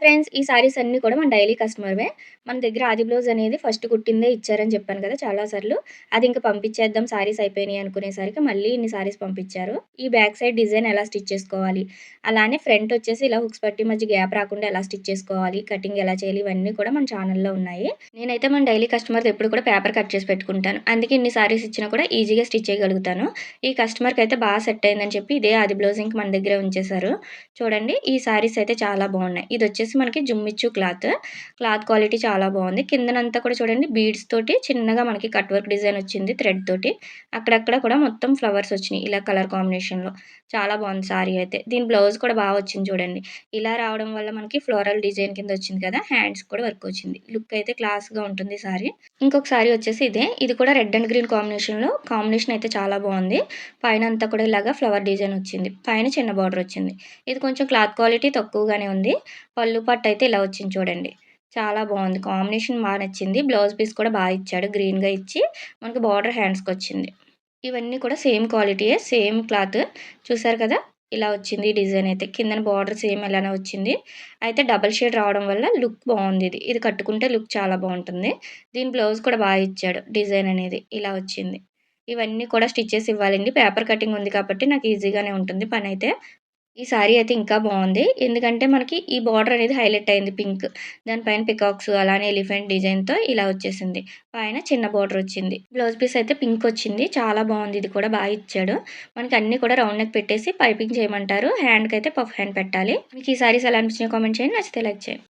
Friends ఈ సారీస్ అన్నీ కూడా మన డైలీ కస్టమర్వే మన దగ్గర ఆది బ్లౌజ్ అనేది ఫస్ట్ కుట్టిందే ఇచ్చారని చెప్పాను కదా చాలా సార్లు. అది ఇంకా పంపించేద్దాం సారీస్ అయిపోయినాయి అనుకునేసరికి మళ్ళీ ఇన్ని సారీస్ పంపించారు. ఈ బ్యాక్ సైడ్ డిజైన్ ఎలా స్టిచ్ చేసుకోవాలి? అలానే ఫ్రంట్ వచ్చేసి ఇలా హుక్స్ పట్టి మధ్య గ్యాప్ రాకుండా ఎలా స్టిచ్ చేసుకోవాలి? కటింగ్ ఎలా చేయాలి? ఇవన్నీ కూడా మన ఛానల్లో ఉన్నాయి. నేనైతే మన డైలీ కస్టమర్ ఎప్పుడు కూడా పేపర్ కట్ చేసి పెట్టుకుంటాను. అందుకే ఇన్ని సారీస్ ఇచ్చినా కూడా ఈజీగా స్టిచ్ చేయగలుగుతాను. ఈ కస్టమర్కి అయితే బాగా సెట్ అయిందని చెప్పి ఇదే ఆది బ్లౌజ్ ఇంక మన దగ్గరే ఉంచేశారు. చూడండి ఈ సారీస్ అయితే చాలా బాగున్నాయి. ఇది వచ్చేసి మనకి జుమ్మిచ్చు క్లాత్. క్లాత్ క్వాలిటీ చాలా బాగుంది. కిందనంతా కూడా చూడండి బీడ్స్ తోటి చిన్నగా మనకి కట్ వర్క్ డిజైన్ వచ్చింది థ్రెడ్ తోటి. అక్కడక్కడ కూడా మొత్తం ఫ్లవర్స్ వచ్చినాయి ఇలా కలర్ కాంబినేషన్లో చాలా బాగుంది సారీ అయితే. దీని బ్లౌజ్ కూడా బాగా వచ్చింది చూడండి. ఇలా రావడం వల్ల మనకి ఫ్లోరల్ డిజైన్ కింద వచ్చింది కదా హ్యాండ్స్ కూడా వర్క్ వచ్చింది. లుక్ అయితే క్లాస్గా ఉంటుంది సారీ. ఇంకొక సారీ వచ్చేసి ఇదే. ఇది కూడా రెడ్ అండ్ గ్రీన్ కాంబినేషన్లో కాంబినేషన్ అయితే చాలా బాగుంది. పైన అంతా కూడా ఇలాగా ఫ్లవర్ డిజైన్ వచ్చింది. పైన చిన్న బార్డర్ వచ్చింది. ఇది కొంచెం క్లాత్ క్వాలిటీ తక్కువగానే ఉంది. పళ్ళు పట్టు అయితే ఇలా వచ్చింది చూడండి. చాలా బాగుంది. కాంబినేషన్ బాగా నచ్చింది. బ్లౌజ్ పీస్ కూడా బాగా ఇచ్చాడు. గ్రీన్గా ఇచ్చి మనకి బార్డర్ హ్యాండ్స్కి వచ్చింది. ఇవన్నీ కూడా సేమ్ క్వాలిటీయే సేమ్ క్లాత్. చూసారు కదా? ఇలా వచ్చింది డిజైన్ అయితే. కిందన బార్డర్ సేమ్ ఇలానే వచ్చింది. అయితే డబల్ షేడ్ రావడం వల్ల లుక్ బాగుంది ఇది. ఇది కట్టుకుంటే లుక్ చాలా బాగుంటుంది. దీని బ్లౌజ్ కూడా బాగా ఇచ్చాడు డిజైన్ అనేది. ఇలా వచ్చింది. ఇవన్నీ కూడా స్టిచ్చెస్ ఇవ్వాలండి. పేపర్ కటింగ్ ఉంది కాబట్టి నాకు ఈజీగానే ఉంటుంది పని అయితే. ఈ సారీ అయితే ఇంకా బాగుంది. ఎందుకంటే మనకి ఈ బార్డర్ అనేది హైలైట్ అయింది పింక్. దానిపైన పికాక్స్ అలానే ఎలిఫెంట్ డిజైన్తో ఇలా వచ్చేసింది. పైన చిన్న బార్డర్ వచ్చింది. బ్లౌజ్ పీస్ అయితే పింక్ వచ్చింది. చాలా బాగుంది. ఇది కూడా బాగా ఇచ్చాడు. మనకి అన్ని కూడా రౌండ్ నెక్ పెట్టేసి పైపింగ్ చేయమంటారు. హ్యాండ్కి అయితే పఫ్ హ్యాండ్ పెట్టాలి. మీకు ఈ సారీస్ ఎలా అనిపించినాయి కామెంట్ చేయండి. నచ్చితే లైక్ చేయండి.